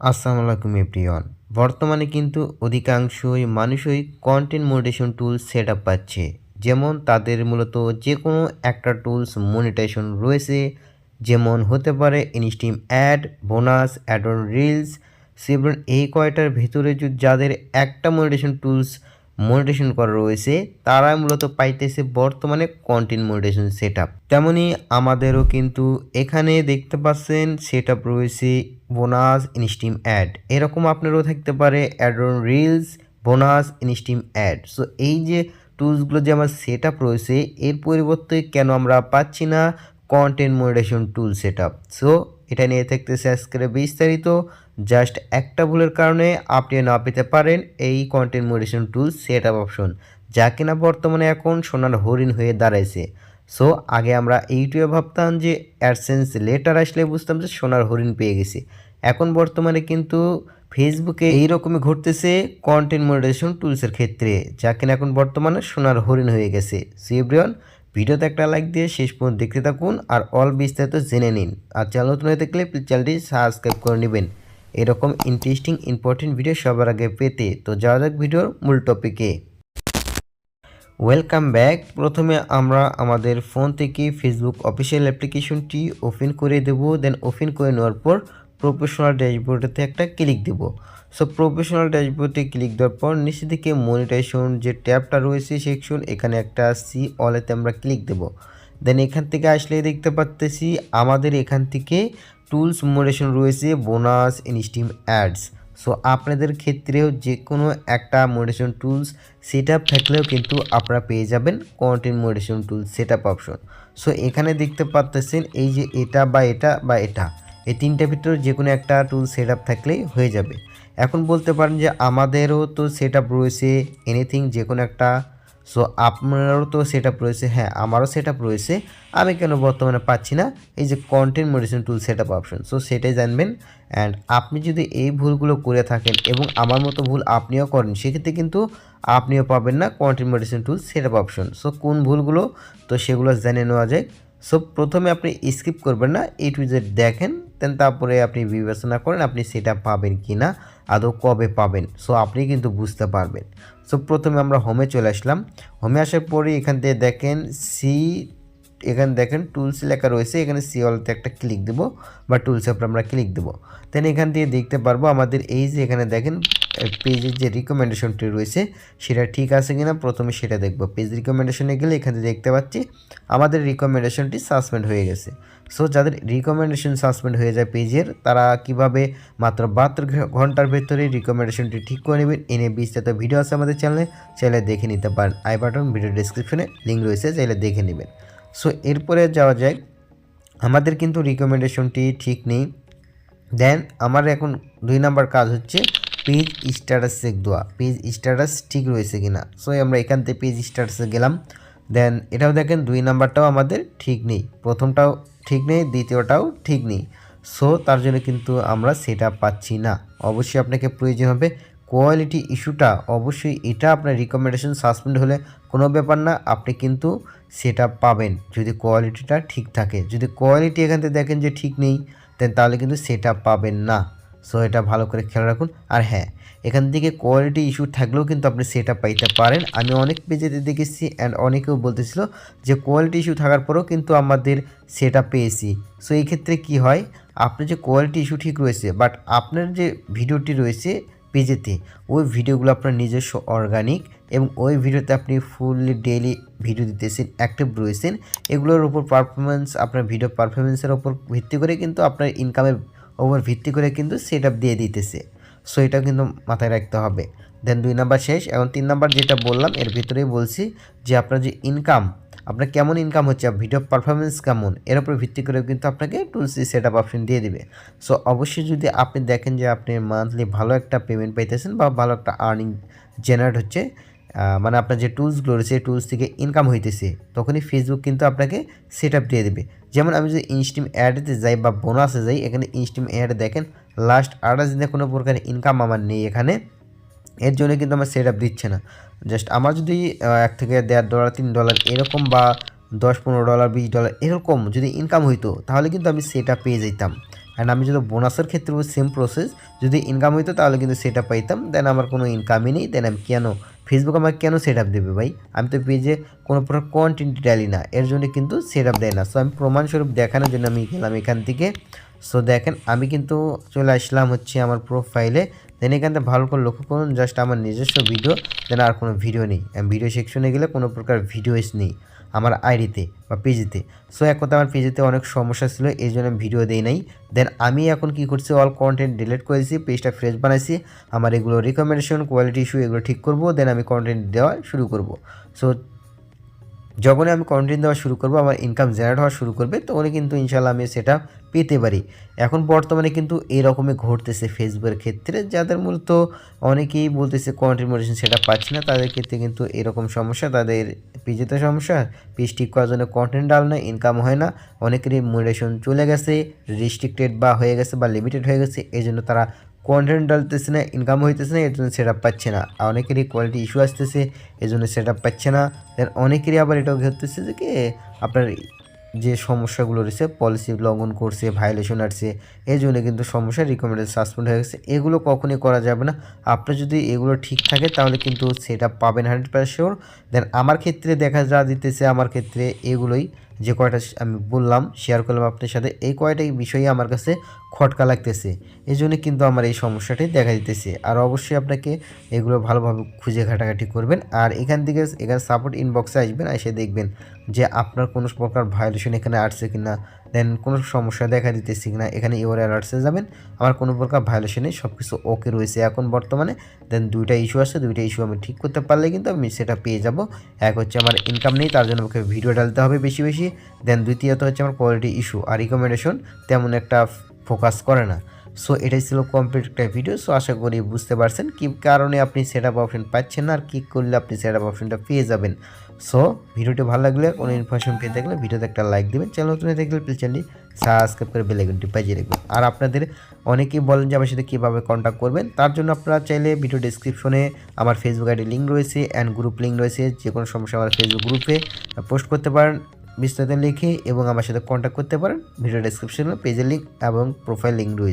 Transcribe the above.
আসসালামু আলাইকুম এভরিওয়ান। বর্তমানে কিন্তু অধিকাংশই মানুষই content monetization tool set up পাচ্ছে। যেমন তাদের মূলত যে কোনো একটা টুলস মনিটেশন রয়েছে। যেমন হতে পারে instream ad bonus ad on reels seven এই কয়টার ভেতরে যাদের একটা মনিটেশন টুলস মনিটেশন করা রয়েছে তারা মূলত পাইতেছে বর্তমানে কন্টেন্ট মনিটেশন সেট আপ আমাদেরও কিন্তু এখানে দেখতে পাচ্ছেন সেট আপ রয়েছে বোনাস ইনস্টিম অ্যাড এরকম আপনারও থাকতে পারে ad on reels bonus instream ad so এই যে টুলসগুলো যে আমার সেট আপ রয়েছে, এর পরিবর্তে কেন আমরা পাচ্ছি না content monetization tool set up so এটা নিয়ে থাকতেছে আজকের বিস্তারিত। জাস্ট একটা ভুলের কারণে আপনি না পেতে পারেন এই content monetization tool set up option যা কিনা বর্তমানে এখন সোনার হরিণ হয়ে দাঁড়াইছে। সো আগে আমরা ইউটিউবে ভাবতাম যে অ্যাডসেন্স লেটার আসলে বুঝতাম যে সোনার হরিণ পেয়ে গেছি। এখন বর্তমানে কিন্তু ফেসবুকে এইরকমই ঘটতেছে কন্টেন্ট মডিটেশন টুলসের ক্ষেত্রে, যা কিনা এখন বর্তমানে সোনার হরিণ হয়ে গেছে। সো এভরিওয়ান ভিডিওতে একটা লাইক দিয়ে শেষ পর্যন্ত দেখতে থাকুন আর অল বিস্তারিত জেনে নিন। আর চ্যানেল নতুন হয়ে থাকলে প্লিজ চ্যানেলটি সাবস্ক্রাইব করে নেবেন। এরকম ইন্টারেস্টিং ইম্পর্টেন্ট ভিডিও সবার আগে পেতে। তো যাওয়া যাক ভিডিওর মূল টপিকে ওয়েলকাম ব্যাক প্রথমে আমরা আমাদের ফোন থেকে ফেসবুক অফিসিয়াল অ্যাপ্লিকেশনটি ওপেন করে দেব। দেন ওপেন করে নেওয়ার পর প্রফেশনাল ড্যাশবোর্ডেতে একটা ক্লিক দেব। সো প্রফেশনাল ড্যাশবোর্ডে ক্লিক দেওয়ার পর নিচে দিকে মনিটাইজেশন যে ট্যাবটা রয়েছে সেকশন এখানে একটা সি অলেতে আমরা ক্লিক দেব। দেন এখান থেকে আসলে দেখতে পাচ্তেছি আমাদের এখান থেকে টুলস মোডেশন রয়েছে বোনাস ইনস্টিম অ্যাডস সো আপনাদের ক্ষেত্রেও যে কোনো একটা মোডেশন টুলস সেট আপ থাকলেও কিন্তু আপনারা পেয়ে যাবেন content monetization tools set up option so এখানে দেখতে পাচ্তেছেন এই যে এটা বা এটা বা এটা। এই তিনটার ভিতরে যে কোনো একটা টুল সেট আপ থাকলেই হয়ে যাবে। এখন বলতে পারেন যে আমাদেরও তো সেট আপ রয়েছে এনিথিং যে কোনো একটা। সো আপনারও তো সেট আপ রয়েছে হ্যাঁ আমারও সেট আপ রয়েছে। আমি কেন বর্তমানে পাচ্ছি না? এই যে content monetization tool set up option so সেটাই জানবেন। অ্যান্ড আপনি যদি এই ভুলগুলো করে থাকেন এবং আমার মতো ভুল আপনিও করেন, সেক্ষেত্রে কিন্তু আপনিও পাবেন না content monetization tool set up option so কোন ভুলগুলো? তো সেগুলো জেনে নেওয়া যায় সো প্রথমে আপনি স্কিপ করবেন না এ টু দেখেন দেন তারপরে আপনি বিবেচনা করেন আপনি সেটা পাবেন কি না আদৌ কবে পাবেন? সো আপনি কিন্তু বুঝতে পারবেন। সো প্রথমে আমরা হোমে চলে আসলাম। হোমে আসার পরে এখান থেকে দেখেন সি এখানে দেখেন টুলস লেখা রয়েছে, এখানে সি অলতে একটা ক্লিক দেবো বা টুলস উপর আমরা ক্লিক দেবো। দেন এখান থেকে দেখতে পারব আমাদের এই যে এখানে দেখেন পেজের যে রিকমেন্ডেশনটি রয়েছে, সেটা ঠিক আছে কিনা? প্রথমে সেটা দেখব। পেজ রিকমেন্ডেশনে গেলে এখানে দেখতে পাচ্ছি আমাদের রিকমেন্ডেশনটি সাসপেন্ড হয়ে গেছে। সো যাদের রিকমেন্ডেশন সাসপেন্ড হয়ে যায় পেজের তারা কীভাবে মাত্র বাহাত্তর ঘণ্টার ভেতরে রিকমেন্ডেশনটি ঠিক করে নেবেন? এনে বিস্তারিত ভিডিও আছে আমাদের চ্যানেলে চাইলে দেখে নিতে পারেন। আই বাটন ভিডিও ডিসক্রিপশনে লিঙ্ক রয়েছে, চাইলে দেখে নেবেন। সো এরপরে যাওয়া যায় আমাদের কিন্তু রিকমেন্ডেশনটি ঠিক নেই। দেন আমার এখন দুই নাম্বার কাজ হচ্ছে পেজ স্ট্যাটাস চেক দেওয়া পেজ স্ট্যাটাস ঠিক রয়েছে কিনা? সো আমরা এখান থেকে পেজ স্ট্যাটাসে গেলাম। দেন এটাও দেখেন, দুই নাম্বারটাও আমাদের ঠিক নেই। প্রথমটাও ঠিক নেই, দ্বিতীয়টাও ঠিক নেই। সো তার জন্য কিন্তু আমরা সেটা পাচ্ছি না। অবশ্যই আপনাকে প্রয়োজন হবে কোয়ালিটি ইস্যুটা অবশ্যই এটা আপনার রিকমেন্ডেশন সাসপেন্ড হলে কোনো ব্যাপার না, আপনি কিন্তু সেটা পাবেন যদি কোয়ালিটিটা ঠিক থাকে। যদি কোয়ালিটি এখান থেকে দেখেন যে ঠিক নেই দেন তাহলে কিন্তু সেটা পাবেন না। সো এটা ভালো করে খেয়াল রাখুন। আর হ্যাঁ এখান থেকে কোয়ালিটি ইস্যু থাকলেও কিন্তু আপনি সেটা পাইতে পারেন। আমি অনেক পেজেতে দেখেছি অ্যান্ড অনেকেও বলতেছিল যে কোয়ালিটি ইস্যু থাকার পরেও কিন্তু আমাদের সেটা পেয়েছি। সো এই ক্ষেত্রে কি হয়, আপনার যে কোয়ালিটি ইস্যু ঠিক রয়েছে বাট আপনার যে ভিডিওটি রয়েছে পেজেতে। ওই ভিডিওগুলো আপনার নিজস্ব অর্গানিক এবং ওই ভিডিওতে আপনি ফুললি ডেইলি ভিডিও দিতেছেন অ্যাক্টিভ রয়েছেন, এগুলোর উপর পারফরমেন্স আপনার ভিডিও পারফরমেন্সের ওপর ভিত্তি করে কিন্তু আপনার ইনকামের ওপর ভিত্তি করে কিন্তু সেট দিয়ে দিতেছে। সো এটাও কিন্তু মাথায় রাখতে হবে। দেন দুই নাম্বার শেষ। এখন তিন নাম্বার যেটা বললাম, এর ভিতরেই বলছি যে আপনার যে ইনকাম আপনার কেমন ইনকাম হচ্ছে ভিডিও পারফরমেন্স কেমন, এর উপর ভিত্তি করে কিন্তু আপনাকে টুলসি সেট আপ অপশন দিয়ে দিবে। সো অবশ্যই যদি আপনি দেখেন যে আপনি মান্থলি ভালো একটা পেমেন্ট পাইতেছেন বা ভালো একটা আর্নিং জেনারেট হচ্ছে মানে আপনার যে টুলসগুলো রয়েছে সেই টুলস থেকে ইনকাম হইতেছে, তখনই ফেসবুক কিন্তু আপনাকে সেট আপ দিয়ে দেবে। যেমন আমি যদি ইনস্টিম অ্যাডেতে যাই বা বোনাসে যাই, এখানে ইনস্টিম অ্যাড দেখেন লাস্ট আঠাশ দিনে কোনো প্রকার ইনকাম আমার নেই এখানে। এর জন্য কিন্তু আমার সেট আপ দিচ্ছে না। জাস্ট আমার যদি এক থেকে দেড় ডলার তিন ডলার এরকম বা দশ, পনেরো ডলার বিশ ডলার এরকম যদি ইনকাম হইতো, তাহলে কিন্তু আমি সেটা পেয়ে যেতাম। অ্যান্ড আমি যদি বোনাসের ক্ষেত্রেও সেম প্রসেস যদি ইনকাম হইতো, তাহলে কিন্তু সেটা পাইতাম। দেন আমার কোনো ইনকামই নেই। দেন আমি কেন ফেসবুক আমাকে কেন সেট আপ দেবে ভাই? আমি তো পেজে কোনো প্রকার কন্টেন্ট ডালি না। এর জন্য কিন্তু সেট আপ দেয় না। সো আমি প্রমাণস্বরূপ দেখানোর জন্য আমি গেলাম এখান থেকে। সো দেখেন, আমি কিন্তু চলে আসলাম হচ্ছে আমার প্রোফাইলে দেন এখান ভালো করে লক্ষ্য করুন জাস্ট আমার নিজস্ব ভিডিও দেন আর কোনো ভিডিও নেই। ভিডিও সেকশনে গেলে কোনো প্রকার ভিডিওস নেই আমার আইডিতে বা পেজেতে সো এক কথা আমার পেজেতে অনেক সমস্যা ছিল, এই জন্য ভিডিও দেই নাই। দেন আমি এখন কি করছি অল কন্টেন্ট ডিলিট করে দিয়েছি পেজটা ফ্রেশ বানাইছি। আমার এগুলো রিকমেন্ডেশন কোয়ালিটি ইস্যু এগুলো ঠিক করব দেন আমি কন্টেন্ট দেওয়া শুরু করব। সো যখনই আমি কন্টেন্ট দেওয়া শুরু করব, আমার ইনকাম জেনারেট হওয়া শুরু করবে, তখনই কিন্তু ইনশাল্লাহ আমি সেটা পেতে পারি। এখন বর্তমানে কিন্তু এরকমই ঘটতেছে ফেসবুকের ক্ষেত্রে, যাদের মূলত অনেকেই বলতেছে কন্টেন্ট মোটিভেশন সেটা পাচ্ছে না, তাদের ক্ষেত্রে কিন্তু এরকম সমস্যা, তাদের পিজিতে সমস্যা, পিজ ঠিক করার জন্য কন্টেন্ট ডাল না ইনকাম হয় না, অনেকেরই মোটিভেশন চলে গেছে রেস্ট্রিক্টেড বা হয়ে গেছে বা লিমিটেড হয়ে গেছে এই জন্য তারা কন্টেন্ট ডালতেছে না ইনকাম হইতেছে না এর জন্য সেট পাচ্ছে না। আর অনেকেরই কোয়ালিটি ইস্যু আসতেছে এই জন্য সেট পাচ্ছে না। দেন অনেকেরই আবার এটাও ঘটতেছে যে কি, আপনার যে সমস্যাগুলো রয়েছে পলিসি লঙ্ঘন করছে ভায়োলেশন আসছে এই জন্য কিন্তু সমস্যা রিকমেন্ডেড সাসপেন্ড হয়ে গেছে। এগুলো কখনই করা যাবে না। আপনার যদি এগুলো ঠিক থাকে, তাহলে কিন্তু সেটা পাবেন হান্ড্রেড পার্সেন্ট দেন আমার ক্ষেত্রে দেখা যা দিতেছে, আমার ক্ষেত্রে এগুলোই। যে কয়টা আমি বললাম শেয়ার করলাম আপনার সাথে, এই কয়টা বিষয়ে আমার কাছে খটকা লাগতেছে। এই জন্য কিন্তু আমার এই সমস্যাটি দেখা দিতেছে। আর অবশ্যই আপনাকে এগুলো ভালোভাবে খুঁজে ঘাটাঘাটি করবেন। আর এখান থেকে এখানে সাপোর্ট ইনবক্সে আসবেন, এসে দেখবেন যে আপনার কোনো প্রকার ভায়োলেশন এখানে আসছে কিনা দেন কোনো সমস্যা দেখা দিতেছে কিনা, এখানে ইওর অ্যালার্টসে যাবেন। আমার কোনো প্রকার ভায়োলেশন নেই সব কিছু ওকে রয়েছে এখন বর্তমানে। দেন দুইটা ইস্যু আছে, দুইটা ইস্যু আমি ঠিক করতে পারলে কিন্তু আমি সেটা পেয়ে যাব। এক হচ্ছে আমার ইনকাম নেই, তার জন্য আমাকে ভিডিও ডালতে হবে বেশি বেশি। দেন দ্বিতীয়ত হচ্ছে আমার কোয়ালিটি ইস্যু আর রিকমেন্ডেশন তেমন একটা ফোকাস করে না। সো এটাই ছিল কমপ্লিট একটা ভিডিও সো আশা করি বুঝতে পারছেন কি কারণে আপনি সেট অপশন পাচ্ছেন না আর কী করলে আপনি সেট অপশনটা পেয়ে যাবেন। সো ভিডিওটি ভালো লাগলে কোনো ইনফরমেশন পেয়ে থাকলে ভিডিওতে একটা লাইক দেবেন। চ্যানেল নতুন দেখলে প্লিজ চ্যানেলটি সাবস্ক্রাইব করে বেলাইকনটি বাজিয়ে রাখবেন। আর আপনাদের অনেকেই বলেন যে আমার সাথে কীভাবে কন্ট্যাক্ট করবেন, তার জন্য আপনারা চাইলে ভিডিও ডিসক্রিপশনে আমার ফেসবুক আইডি লিঙ্ক রয়েছে অ্যান্ড গ্রুপ লিঙ্ক রয়েছে। যে কোনো সমস্যা আমার ফেসবুক গ্রুপে পোস্ট করতে পারেন, বিস্তারিত লিখে এবং আমার সাথে কন্ট্যাক্ট করতে পারেন। ভিডিও ডিসক্রিপশনে পেজের লিঙ্ক এবং প্রোফাইল লিঙ্ক রয়েছে।